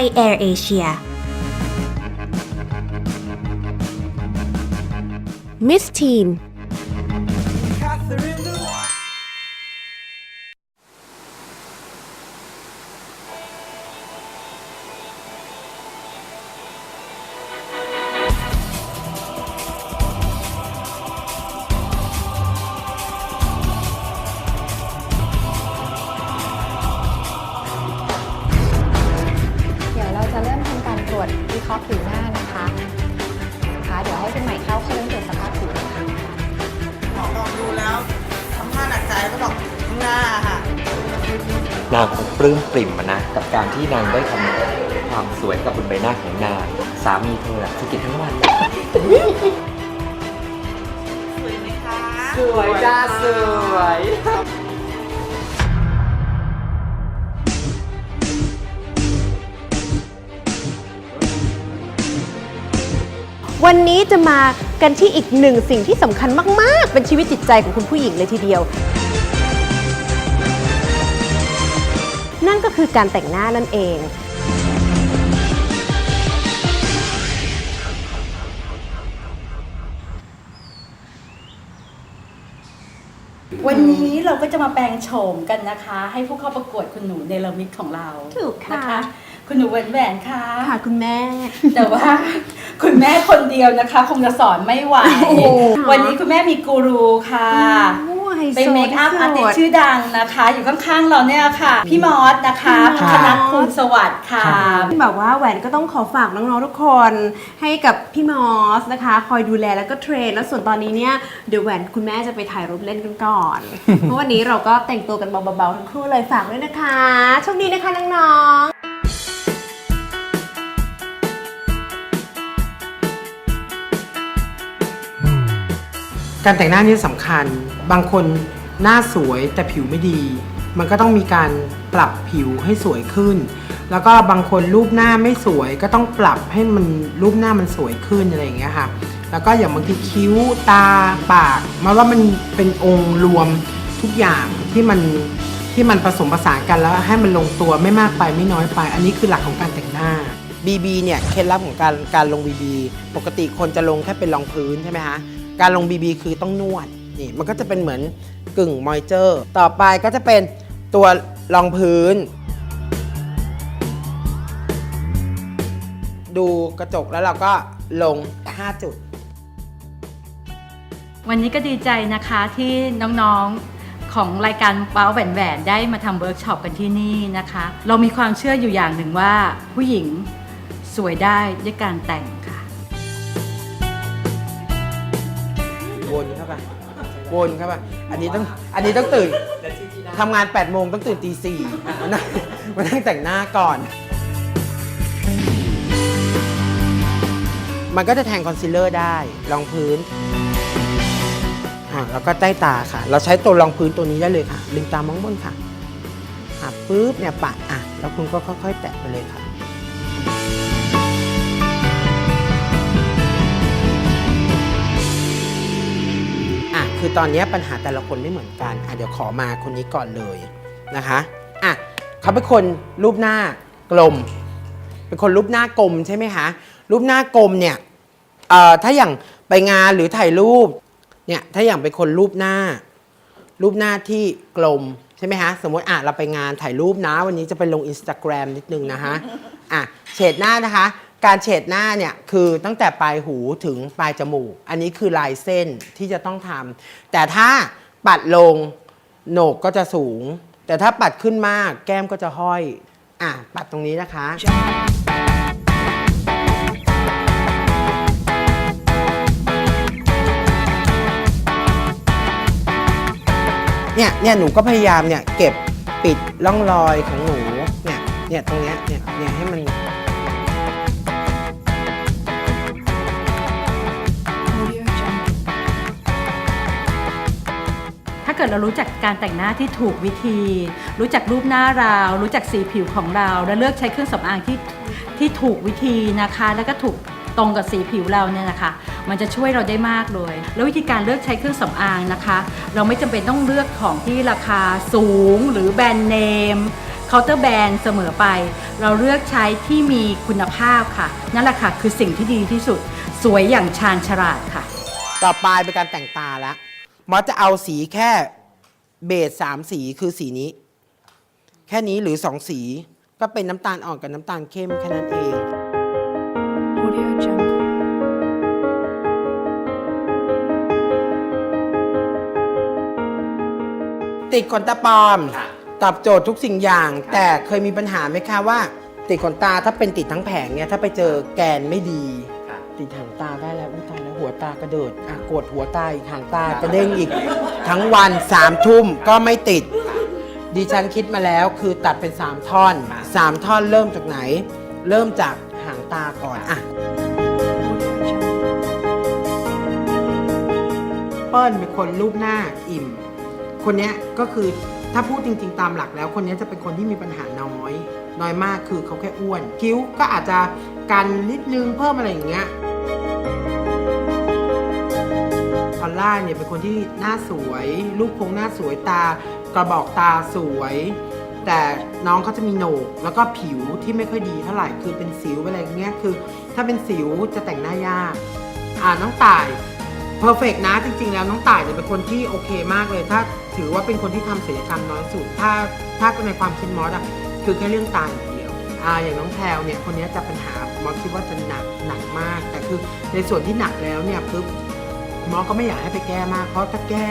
ยแอร์เอเชียมิสทีน นางคงปลื้มปริ่มอะนะกับการที่นางได้ทำความสวยกับบนใบหน้าของนางสามีเธออะสะกิดทั้งวันสวยไหมคะสวยจ้าสวยวันนี้จะมากันที่อีกหนึ่งสิ่งที่สำคัญมาก ๆ เป็นชีวิตจิตใจของคุณผู้หญิงเลยทีเดียว นั่นก็คือการแต่งหน้านั่นเองวันนี้เราก็จะมาแปลงโฉมกันนะคะ ให้ผู้เข้าประกวดคุณหนูเนลมิตของเราถูกค่ะนะคะ คุณหนูแหวนแหวนค่ะ ค่ะคุณแม่ แต่ว่า คุณแม่คนเดียวนะคะ คงจะสอนไม่ไหว โอ้โห วันนี้คุณแม่มีกูรูค่ะ โอ้ ไฮโซเป็นเมคอัพที่อาร์ติสุสดต์ชื่อดังนะคะ อยู่ข้างๆเราเนี่ยค่ะ พี่มอสนะคะพี่พัมอสฒนัทภูลสวัสดิ์ค่ะ แบบว่าแหวนก็ต้องขอฝากน้องๆทุกคน ให้กับพี่มอสนะคะ คอยดูแลแล้วก็เทรนแล้วส่วนตอนนี้เนี่ยเดี๋ยวแหวนคุณแม่จะไปถ่ายรูปเล่นกันก่อน เพราะวันนี้เราก็แต่งตัวกันเบาๆทั้งคู่เลยฝากด้วยนะคะโชคดีนะคะน้องๆ การแต่งหน้านี่สำคัญ บางคนหน้าสวยแต่ผิวไม่ดี มันก็ต้องมีการปรับผิวให้สวยขึ้น แล้วก็บางคนรูปหน้าไม่สวย ก็ต้องปรับให้มันรูปหน้ามันสวยขึ้นอะไรอย่างเงี้ยค่ะ แล้วก็อย่างบางทีคิ้วตาปากมาว่ามันเป็นองค์รวมทุกอย่างที่มันที่มันผสมผสานกันแล้วให้มันลงตัวไม่มากไปไม่น้อยไป อันนี้คือหลักของการแต่งหน้า BB เนี่ยเคล็ดลับของการการลง BB ปกติคนจะลงแค่เป็นรองพื้นใช่ไหมคะ การลง BB คือต้องนวดนี่มันก็จะเป็นเหมือนกึ่งมอยเจอร์ ต่อไปก็จะเป็นตัวรองพื้น ดูกระจกแล้วเราก็ลง 5 จุด วันนี้ก็ดีใจนะคะที่น้องๆของรายการว้าวแหวนแหวนได้มาทำเวิร์กช็อปกันที่นี่นะคะ เรามีความเชื่ออยู่อย่างหนึ่งว่าผู้หญิงสวยได้ด้วยการแต่ง วนเข้าไปวนเข้าไปอันนี้ต้องอันนี้ต้องตื่นทำงาน 8 โมงต้องตื่นตีสี่มานั่งมานั่งแต่งหน้าก่อน มันก็จะแทงคอนซีลเลอร์ได้รองพื้นอะแล้วก็ใต้ตาค่ะ เราใช้ตัวรองพื้นตัวนี้ได้เลยค่ะลืมตามองบนค่ะอะปุ๊บเนี่ยปะอะแล้วคุณก็ค่อย ๆ แตะไปเลยค่ะ คือตอนนี้ปัญหาแต่ละคนไม่เหมือนกันอะเดี๋ยวขอมาคนนี้ก่อนเลยนะคะอะเขาเป็นคนรูปหน้ากลม เป็นคนรูปหน้ากลมใช่ไหมคะรูปหน้ากลมเนี่ยเอ่อถ้าอย่างไปงานหรือถ่ายรูปเนี่ยถ้าอย่างเป็นคนรูปหน้า รูปหน้าที่กลมใช่ไหมฮะสมมติอะเราไปงานถ่ายรูปนะ วันนี้จะไปลง Instagram นิดนึงนะฮะอะเฉดหน้านะคะ การเฉดหน้าเนี่ยคือตั้งแต่ปลายหูถึงปลายจมูก อันนี้คือลายเส้นที่จะต้องทำแต่ถ้าปัดลงโหนกก็จะสูง แต่ถ้าปัดขึ้นมากแก้มก็จะห้อย อะ ปัดตรงนี้นะคะ เนี่ยเนี่ยหนูก็พยายามเนี่ยเก็บปิดร่องรอยของหนูเนี่ยเนี่ยตรงเนี้ยเนี่ยเนี่ยให้มัน เกิดเรารู้จักการแต่งหน้าที่ถูกวิธี รู้จักรูปหน้าเรา รู้จักสีผิวของเรา และเลือกใช้เครื่องสำอางที่ที่ถูกวิธีนะคะ แล้วก็ถูกตรงกับสีผิวเราเนี่ยนะคะ มันจะช่วยเราได้มากเลย แล้ววิธีการเลือกใช้เครื่องสำอางนะคะ เราไม่จำเป็นต้องเลือกของที่ราคาสูงหรือแบรนด์เนมเคาน์เตอร์แบรนด์เสมอไป เราเลือกใช้ที่มีคุณภาพค่ะ นั่นแหละค่ะคือสิ่งที่ดีที่สุด สวยอย่างชาญฉลาดค่ะ ต่อไปเป็นการแต่งตาแล้ว มอสจะเอาสีแค่เบสสามสีคือสีนี้ แค่นี้หรือสองสีก็เป็นน้ำตาลอ่อนกับน้ำตาลเข้มแค่นั้นเองติดขนตาปลอม ตอบโจทย์ทุกสิ่งอย่าง แต่เคยมีปัญหาไหมคะว่า ติดขนตาถ้าเป็นติดทั้งแผงเนี่ยถ้าไปเจอแกนไม่ดี ติดหางตาได้แล้วอุ้ยตายแล้วหัวตากระเดิดอะกดหัวตาอีกหางตากระเด้งอีก ทั้งวันสามทุ่มก็ไม่ติด ดิฉันคิดมาแล้วคือตัดเป็น3ท่อน3ท่อนเริ่มจากไหน เริ่มจากหางตาก่อนอะเปิ้ลเป็นคนรูปหน้าอิ่ม คนเนี้ยก็คือถ้าพูดจริง ๆ ตามหลักแล้ว คนเนี้ยจะเป็นคนที่มีปัญหาน้อย น้อยมากคือเขาแค่อ้วน คิ้วก็อาจจะกันนิดนึงเพิ่มอะไรอย่างเงี้ย อลล่าเนี่ยเป็นคนที่หน้าสวย รูปโครงหน้าสวยตากระบอกตาสวย แต่น้องเขาจะมีโหนก แล้วก็ผิวที่ไม่ค่อยดีเท่าไหร่คือเป็นสิวอะไรอย่างเงี้ยคือ ถ้าเป็นสิวจะแต่งหน้ายากอ่าน้องต่ายเพอร์เฟกนะจริง ๆ แล้วน้องต่ายเนี่ยเป็นคนที่โอเคมากเลย ถ้าถือว่าเป็นคนที่ทำศัลยกรรมน้อยสุด ถ้าถ้าในความคิดมอสอะคือแค่เรื่องตาอย่างเดียวอ่าอย่างน้องแพลวเนี่ยคนนี้จะปัญหามอสคิดว่าจะหนักหนักมาก แต่คือในส่วนที่หนักแล้วเนี่ยปุ๊บ หมอก็ไม่อยากให้ไปแก้มาก เพราะถ้าแก้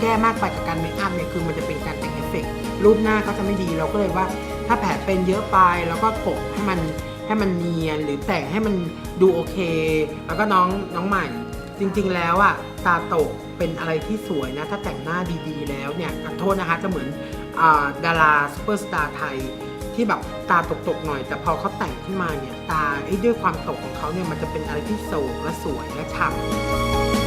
แก้มากไปกับการเมคอัพเนี่ยคือมันจะเป็นการแต่งเอฟเฟกต์รูปหน้าเขาจะไม่ดีเราก็เลยว่า ถ้าแผลเป็นเยอะไปแล้วก็ปกให้มันให้มันเนียนหรือแต่งให้มันดูโอเค แล้วก็น้องน้องใหม่ จริงๆแล้วอะตาตกเป็นอะไรที่สวยนะ ถ้าแต่งหน้าดีๆ แล้วเนี่ยขอโทษนะคะจะเหมือนอดาราซูเปอร์สตาร์ไทยที่แบบตาตกๆหน่อย แต่พอเขาแต่งขึ้นมาเนี่ย ตาด้วยความตกของเขาเนี่ยมันจะเป็นอะไรที่โศกและสวยและฉ่ำ